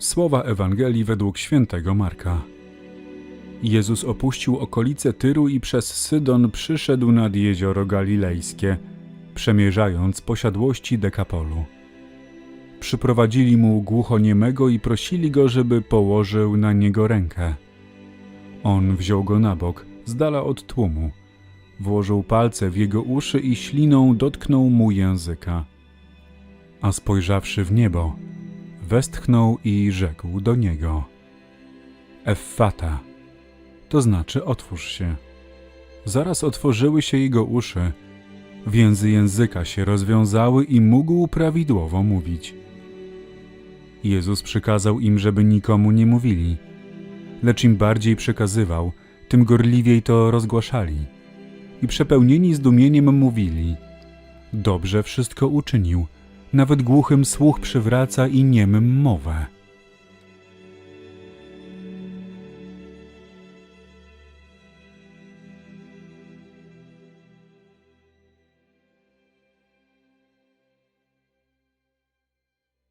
Słowa Ewangelii według świętego Marka. Jezus opuścił okolice Tyru i przez Sydon przyszedł nad jezioro Galilejskie, przemierzając posiadłości Dekapolu. Przyprowadzili mu głuchoniemego i prosili go, żeby położył na niego rękę. On wziął go na bok, z dala od tłumu. Włożył palce w jego uszy i śliną dotknął mu języka. A spojrzawszy w niebo, westchnął i rzekł do niego: Effata, to znaczy otwórz się. Zaraz otworzyły się jego uszy, więzy języka się rozwiązały i mógł prawidłowo mówić. Jezus przykazał im, żeby nikomu nie mówili, lecz im bardziej przekazywał, tym gorliwiej to rozgłaszali. I przepełnieni zdumieniem mówili: Dobrze wszystko uczynił, nawet głuchym słuch przywraca i niemym mowę.